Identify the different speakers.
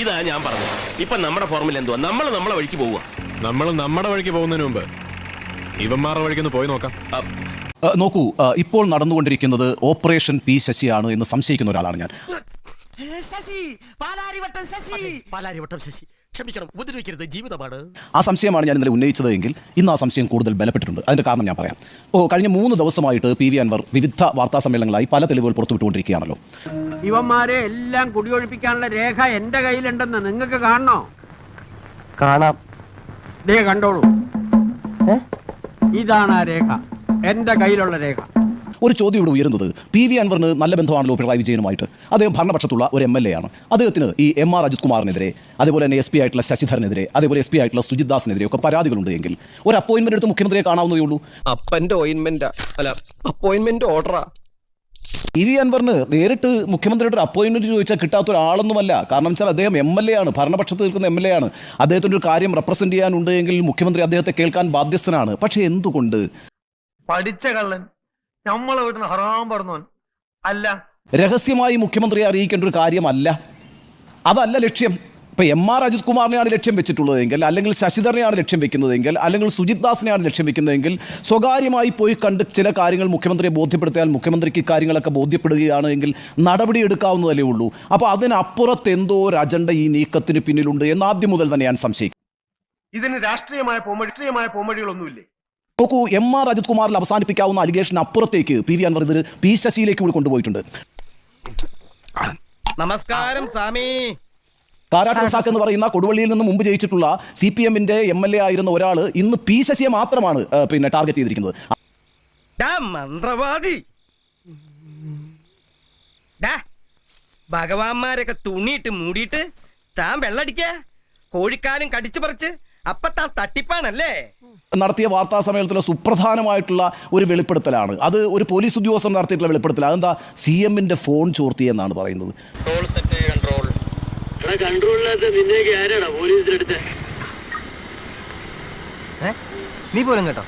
Speaker 1: ഇതാ ഞാൻ പറഞ്ഞു ഇപ്പൊ നമ്മുടെ ഫോർമുല എന്തുവാ? നമ്മൾ നമ്മളെ വഴിക്ക് പോവുക.
Speaker 2: നമ്മൾ നമ്മുടെ വഴിക്ക് പോകുന്നതിന് മുമ്പ് ഇവന്മാരുടെ വഴിക്കൊന്ന് പോയി നോക്കാം.
Speaker 3: നോക്കൂ ഇപ്പോൾ നടന്നുകൊണ്ടിരിക്കുന്നത് ഓപ്പറേഷൻ പി ശശിയാണ് എന്ന് സംശയിക്കുന്ന ഒരാളാണ് ഞാൻ.
Speaker 4: ശശി പാലാരിവട്ടം ശശി.
Speaker 5: പാലാരിവട്ടം ശശി. ക്ഷമിക്കണം ഉപദ്രവിക്കരുത് ജീവിതമാണ്.
Speaker 3: ആ സംശയമാണ് ഞാൻ ഇന്നലെ ഉന്നയിച്ചത് എങ്കിൽ ഇന്ന് ആ സംശയം കൂടുതൽ ബലപ്പെട്ടിട്ടുണ്ട്. അതിന്റെ കാരണം ഞാൻ പറയാം. ഓ കഴിഞ്ഞ മൂന്ന് ദിവസമായിട്ട് പി വി അൻവർ വിവിധ വാർത്താ സമ്മേളനങ്ങളായി പല തെളിവുകൾ പുറത്തുവിട്ടുകൊണ്ടിരിക്കുകയാണല്ലോ.
Speaker 6: ഇവന്മാരെ എല്ലാം കുടിയൊഴിപ്പിക്കാനുള്ള രേഖ എന്റെ കയ്യിലുണ്ടെന്ന് നിങ്ങൾക്ക് കാണണോ?
Speaker 5: കാണാം.
Speaker 6: ദേ കണ്ടോളൂ. ഇതാണ് ആ രേഖ. എന്റെ കയ്യിലുള്ള രേഖ.
Speaker 3: ഒരു ചോദ്യം ഇവിടെ ഉയരുന്നത്. പി വി അൻവറിന് നല്ല ബന്ധമാണല്ലോ പിണറായി വിജയനുമായിട്ട്. അദ്ദേഹം ഭരണപക്ഷത്തുള്ള ഒരു എം എൽ എ ആണ്. അദ്ദേഹത്തിന് ഈ എം ആർ അജിത് കുമാറിനെതിരെ അതേപോലെ തന്നെ എസ് പി ആയിട്ടുള്ള ശശിധരനെതിരെ അതേപോലെ എസ് പി ആയിട്ടുള്ള സുജിത് ദാസിനെതിരെ ഒക്കെ പരാതികളുണ്ട് എങ്കിൽ ഒരു അപ്പോയിന്റ്മെന്റ് എടുത്ത് മുഖ്യമന്ത്രിയെ കാണാവുന്നതേ ഉള്ളൂ.
Speaker 7: അപ്പന്റെ ഓയിൻമെന്റാ അല്ല അപ്പോയിന്റ്മെന്റ് ഓർഡറാ
Speaker 3: ഇ വി അൻവറിന് നേരിട്ട് മുഖ്യമന്ത്രിയുടെ ഒരു അപ്പോയിന്റ്മെന്റ് ചോദിച്ചാൽ കിട്ടാത്ത ഒരാളൊന്നുമല്ല. കാരണം വെച്ചാൽ അദ്ദേഹം എം എൽ എ ആണ് ഭരണപക്ഷത്ത് നിൽക്കുന്ന എം എൽ എ ആണ്. അദ്ദേഹത്തിന്റെ ഒരു കാര്യം റെപ്രസെന്റ് ചെയ്യാനുണ്ട് എങ്കിൽ മുഖ്യമന്ത്രി അദ്ദേഹത്തെ കേൾക്കാൻ ബാധ്യസ്ഥനാണ്. പക്ഷേ എന്തുകൊണ്ട്?
Speaker 8: പഠിച്ച കള്ളൻ നമ്മളെ വീട്ടിന് ഹറാം പറഞ്ഞവൻ അല്ല.
Speaker 3: രഹസ്യമായി മുഖ്യമന്ത്രിയെ അറിയിക്കേണ്ട ഒരു കാര്യമല്ല. അതല്ല ലക്ഷ്യം. ഇപ്പൊ എം ആർ അജിത് കുമാറിനെയാണ് ലക്ഷ്യം വെച്ചിട്ടുള്ളതെങ്കിൽ അല്ലെങ്കിൽ ശശിധരനെയാണ് ലക്ഷ്യം വെക്കുന്നതെങ്കിൽ അല്ലെങ്കിൽ സുജിത് ദാസിനെയാണ് ലക്ഷ്യം വെക്കുന്നതെങ്കിൽ സ്വകാര്യമായി പോയി കണ്ട് ചില കാര്യങ്ങൾ മുഖ്യമന്ത്രിയെ ബോധ്യപ്പെടുത്തിയാൽ മുഖ്യമന്ത്രിക്ക് കാര്യങ്ങളൊക്കെ ബോധ്യപ്പെടുകയാണ് എങ്കിൽ നടപടി എടുക്കാവുന്നതല്ലേ ഉള്ളൂ. അപ്പോൾ അതിനപ്പുറത്ത് എന്തോ ഒരു അജണ്ട ഈ നീക്കത്തിന് പിന്നിലുണ്ട് എന്ന് ആദ്യം മുതൽ തന്നെ ഞാൻ സംശയിക്കും
Speaker 8: ഇതിന് രാഷ്ട്രീയമായ പോമഴി രാഷ്ട്രീയമായ പോംവഴികളൊന്നുമില്ലേ?
Speaker 3: നോക്കൂ എം ആർ അജിത് കുമാറിൽ അവസാനിപ്പിക്കാവുന്ന അലിഗേഷൻ അപ്പുറത്തേക്ക് പി വി അൻവർ പി ശശിയിലേക്ക് കൂടി കൊണ്ടുപോയിട്ടുണ്ട്.
Speaker 7: നമസ്കാരം സ്വാമി.
Speaker 3: കാരാട്ട് റസാഖ് എന്ന് പറയുന്ന കൊടുവള്ളിയിൽ നിന്ന് മുമ്പ് ജയിച്ചിട്ടുള്ള സി പി എമ്മിന്റെ എം എൽ എ ആയിരുന്ന ഒരാൾ ഇന്ന് പി ശശിയെ മാത്രമാണ് പിന്നെ ടാർഗറ്റ് ചെയ്തിരിക്കുന്നത്.
Speaker 7: മന്ത്രവാദി. ഭഗവാന്മാരൊക്കെ തുണിയിട്ട് മൂടിയിട്ട് താൻ വെള്ളടിക്ക. കോഴിക്കാലും കടിച്ചു പറിച്ച് അപ്പൊ താൻ തട്ടിപ്പാണല്ലേ?
Speaker 3: നടത്തിയ വാർത്താ സമ്മേളനത്തിലെ സുപ്രധാനമായിട്ടുള്ള ഒരു വെളിപ്പെടുത്തലാണ്. അത് ഒരു പോലീസ് ഉദ്യോഗസ്ഥൻ നടത്തിയിട്ടുള്ള വെളിപ്പെടുത്തൽ. അതെന്താ? സി എമ്മിന്റെ ഫോൺ ചോർത്തി എന്നാണ് പറയുന്നത്.
Speaker 5: നീ പോലും കേട്ടോ?